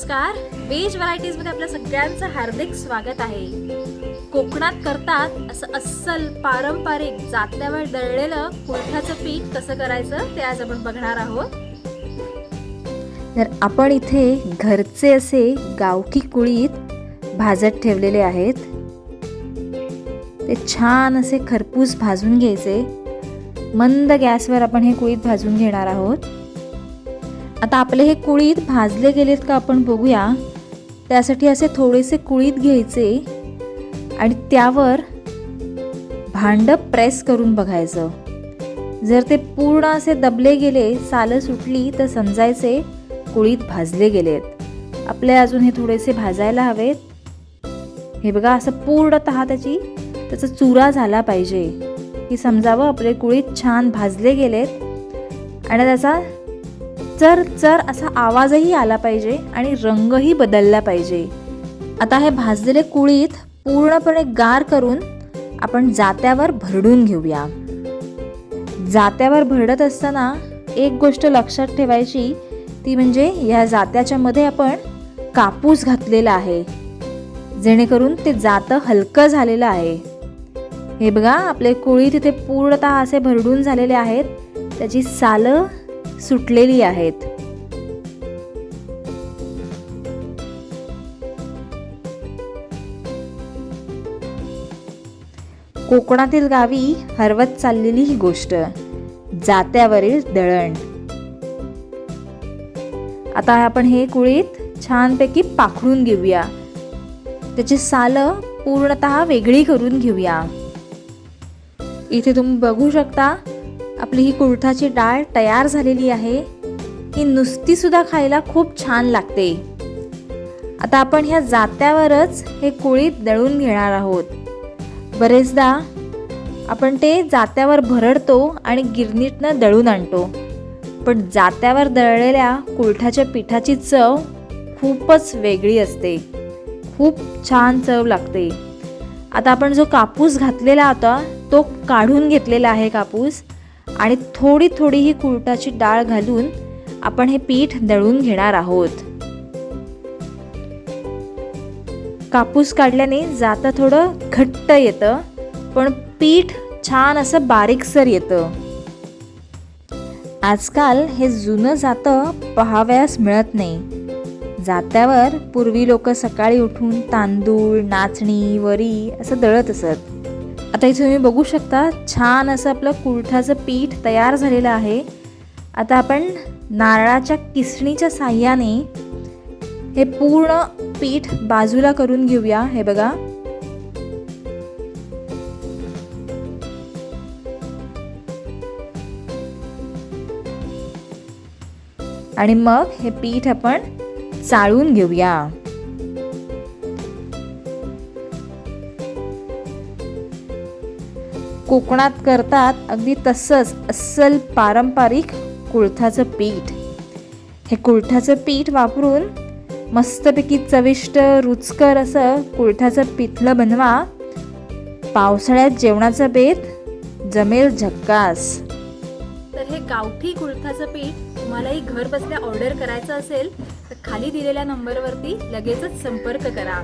नमस्कार. वेज व्हरायटीजमध्ये आपल्या सगळ्यांचं हार्दिक स्वागत आहे. कोकणात करतात असं अस्सल पारंपरिक जात्यावर दळलेलं कुळथाचं पीठ कसं करायचं ते आज आपण बघणार आहोत. तर आपण इथे घरचे असे गावठी कुळीत भाजत ठेवलेले आहेत. ते छान असे खरपूस भाजून घ्यायचे. मंद गॅसवर आपण हे कुळीत भाजून घेणार आहोत. आता आपले हे कुळीत भाजले गेलेत का आपण बघूया. त्यासाठी असे थोडेसे कुळीत घ्यायचे आणि त्यावर भांड प्रेस करून बघायचं. जर ते पूर्ण असे दबले गेले सालं सुटली तर समजायचे कुळीत भाजले गेलेत. आपले अजून हे थोडेसे भाजायला हवेत. हे बघा असं पूर्णतः त्याची त्याचा चुरा झाला पाहिजे. की समजावं आपले कुळीत छान भाजले गेलेत. आणि त्याचा चर चर असा आवाजही आला पाहिजे आणि रंगही बदलला पाहिजे. आता हे भाजलेले कुळीत पूर्णपणे गार करून आपण जात्यावर भरडून घेऊया. जात्यावर भरडत असताना एक गोष्ट लक्षात ठेवायची ती म्हणजे या जात्याच्या मध्ये आपण कापूस घातलेला आहे. जेणेकरून ते जातं हलकं झालेलं आहे. हे बघा आपले कुळी तिथे पूर्णतः असे भरडून झालेले आहेत. त्याची सालं सुटलेली आहेत. कोकणातील गावी हरवत चाललेली ही गोष्ट जात्यावरील दळण. आता आपण हे कुळीत छानपैकी पाखडून घेऊया. त्याची सालं पूर्णतः वेगळी करून घेऊया. इथे तुम्ही बघू शकता आपली ही कुळथाची डाळ तयार झालेली आहे. ही नुसतीसुद्धा खायला खूप छान लागते. आता आपण ह्या जात्यावरच हे कुळीत दळून घेणार आहोत. बरेचदा आपण ते जात्यावर भरडतो आणि गिरणीतनं दळून आणतो. पण जात्यावर दळलेल्या कुळथाच्या पिठाची चव खूपच वेगळी असते. खूप छान चव लागते. आता आपण जो कापूस घातलेला होता तो काढून घेतलेला आहे कापूस. आणि थोडी थोडी ही कुळटाची डाळ घालून आपण हे पीठ दळून घेणार आहोत. कापूस काढल्याने जातं थोडं घट्ट येतं पण पीठ छान असं बारीकसर येतं. आजकाल हे जुनं जातं पहावयास मिळत नाही. जात्यावर पूर्वी लोक सकाळी उठून तांदूळ नाचणी वरी असं दळत असत. आता इथे तुम्ही बघू शकता छान असं आपलं कुळठाचं पीठ तयार झालेलं आहे. आता आपण नारळाच्या किसणीच्या साह्याने हे पूर्ण पीठ बाजूला करून घेऊया. हे बघा. आणि मग हे पीठ आपण चाळून घेऊया. कोकणात करतात अगदी तसंच अस्सल पारंपरिक कुळथाचं पीठ. हे कुळथाचं पीठ वापरून मस्तपैकी चविष्ट रुचकर असं कुळथाचं पिठलं बनवा. पावसाळ्यात जेवणाचा बेत जमेल झक्कास. तर हे गावठी कुळथाचं पीठ तुम्हालाही घर बसल्या ऑर्डर करायचं असेल तर खाली दिलेल्या नंबरवरती लगेचच संपर्क करा.